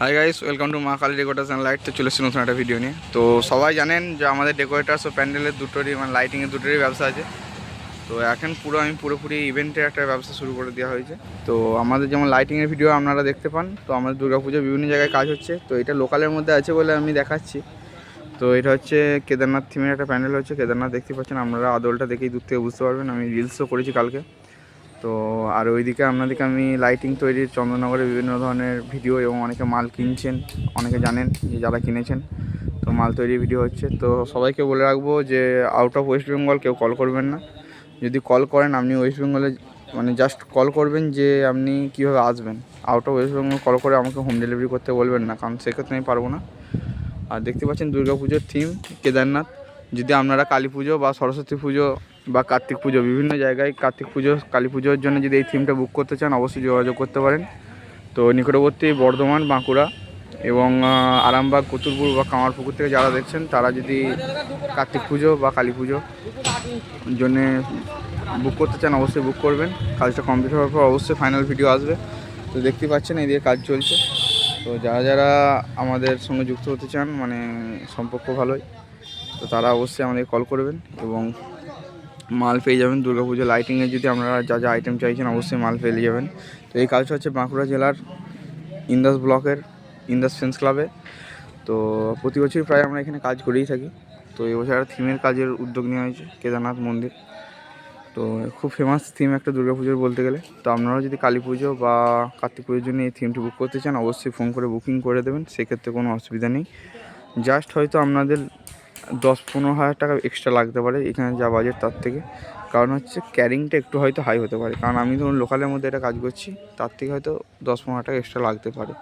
Hi guys welcome to মা Kali decoration light তো চলে এসেছি নতুন একটা ভিডিও নিয়ে। তো সবাই জানেন যে আমাদের ডেকোরেটার্স ও প্যান্ডেলের দুটোরই মানে লাইটিংয়ের দুটোরই ব্যবসা আছে। তো এখন পুরো, আমি পুরোপুরি ইভেন্টের একটা ব্যবসা শুরু করে দেওয়া হয়েছে। তো আমাদের যেমন লাইটিংয়ের ভিডিও আপনারা দেখতে পান, তো আমাদের দুর্গাপুজো বিভিন্ন জায়গায় কাজ হচ্ছে। তো এটা লোকালের মধ্যে আছে বলে আমি দেখাচ্ছি। তো এটা হচ্ছে কেদারনাথ থিমের একটা প্যান্ডেল হচ্ছে। কেদারনাথ দেখতে পাচ্ছেন, আপনারা আদলটা দেখেই দূর থেকে বুঝতে পারবেন। আমি রিলসও করেছি কালকে। তো আর ওইদিকে আপনাদেরকে আমি লাইটিং তৈরির চন্দননগরে বিভিন্ন ধরনের ভিডিও এবং অনেকে মাল কিনছেন, অনেকে জানেন যে যারা কিনেছেন, তো মাল তৈরির ভিডিও হচ্ছে। তো সবাইকে বলে রাখব যে আউট অফ ওয়েস্ট বেঙ্গল কেউ কল করবেন না। যদি কল করেন, আপনি ওয়েস্ট বেঙ্গলে মানে জাস্ট কল করবেন যে আপনি কীভাবে আসবেন। Out of West Bengal call করে আমাকে হোম ডেলিভারি করতে বলবেন না, কারণ সেক্ষেত্রে আমি পারব না। আর দেখতে পাচ্ছেন দুর্গাপুজোর থিম কেদারনাথ। যদি আপনারা কালী পুজো বা সরস্বতী পুজো বা কার্তিক পুজো, বিভিন্ন জায়গায় কার্তিক পুজো, কালী পুজোর জন্য যদি এই থিমটা বুক করতে চান, অবশ্যই যোগাযোগ করতে পারেন। তো নিকটবর্তী বর্ধমান, বাঁকুড়া এবং আরামবাগ কতুরপুর বা কামারপুকুর থেকে যারা দেখছেন, তারা যদি কার্তিক পুজো বা কালী পুজো জন্যে বুক করতে চান, অবশ্যই বুক করবেন। কাজটা কমপ্লিট হওয়ার পর অবশ্যই ফাইনাল ভিডিও আসবে। তো দেখতে পাচ্ছেন এদিকে কাজ চলছে। তো যারা যারা আমাদের সঙ্গে যুক্ত হতে চান মানে সম্পর্ক ভালোই, তো তারা অবশ্যই আমাদের কল করবেন এবং মাল পেয়ে যাবেন দুর্গাপুজো লাইটিংয়ে যদি আপনারা যা যা আইটেম চাইছেন, অবশ্যই মাল পেয়ে যাবেন। তো এই কাজটা হচ্ছে বাঁকুড়া জেলার ইন্দাস ব্লকের ইন্দাস ফ্রেন্ডস ক্লাবে তো প্রতি বছরই প্রায় আমরা এখানে কাজ করেই থাকি। তো এবছর একটা থিমের কাজের উদ্যোগ নেওয়া হয়েছে, কেদারনাথ মন্দির। তো খুব ফেমাস থিম একটা দুর্গাপুজোর বলতে গেলে। তো আপনারাও যদি কালী পুজো বা কার্তিক পুজোর জন্য এই থিমটি বুক করতে চান, অবশ্যই ফোন করে বুকিং করে দেবেন, সেক্ষেত্রে কোনো অসুবিধা নেই। জাস্ট হয়তো আপনাদের দশ পনেরো হাজার টাকা এক্সট্রা লাগতে পারে এখানে যা বাজেট তার থেকে। কারণ হচ্ছে ক্যারিংটা একটু হয়তো হাই হতে পারে। কারণ আমি ধরুন লোকালের মধ্যে এটা কাজ করছি, তার থেকে হয়তো দশ পনেরো টাকা এক্সট্রা লাগতে পারে।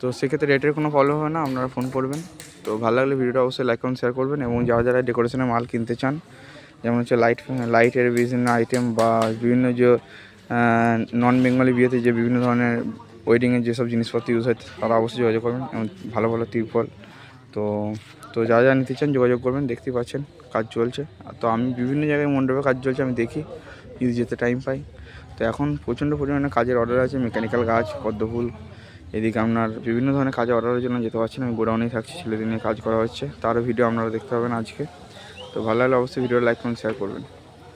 তো সেক্ষেত্রে রেটের কোনো প্রবলেম হবে না, আপনারা ফোন করবেন। তো ভালো লাগলে ভিডিওটা অবশ্যই লাইক করুন শেয়ার করবেন এবং যারা যারা ডেকোরেশনের মাল কিনতে চান, যেমন হচ্ছে লাইট লাইটের বিভিন্ন আইটেম বা বিভিন্ন যে নন বেঙ্গলি বিয়েতে যে বিভিন্ন ধরনের ওয়েডিংয়ের যেসব জিনিসপত্র ইউজ হয়, তারা অবশ্যই যোগাযোগ করবেন এবং ভালো ভালো তিরপল তো তো যা যা নিতে চান যোগাযোগ করবেন দেখতে পাচ্ছেন কাজ চলছে। তো আমি বিভিন্ন জায়গায় মণ্ডপে কাজ চলছে, আমি দেখি, যদি যেতে টাইম পাই। তো এখন প্রচণ্ড পরিমাণে কাজের অর্ডার আছে মেকানিক্যাল কাজ, পদ্মফুল, এদিকে আপনার বিভিন্ন ধরনের কাজে অর্ডারের জন্য যেতে পারছি না, আমি গোডাউনেই থাকছি, ছেলেদের নিয়ে কাজ করা হচ্ছে। তারও ভিডিও আপনারা দেখতে পাবেন আজকে। তো ভালো লাগলে অবশ্যই ভিডিও লাইক করুন শেয়ার করবেন।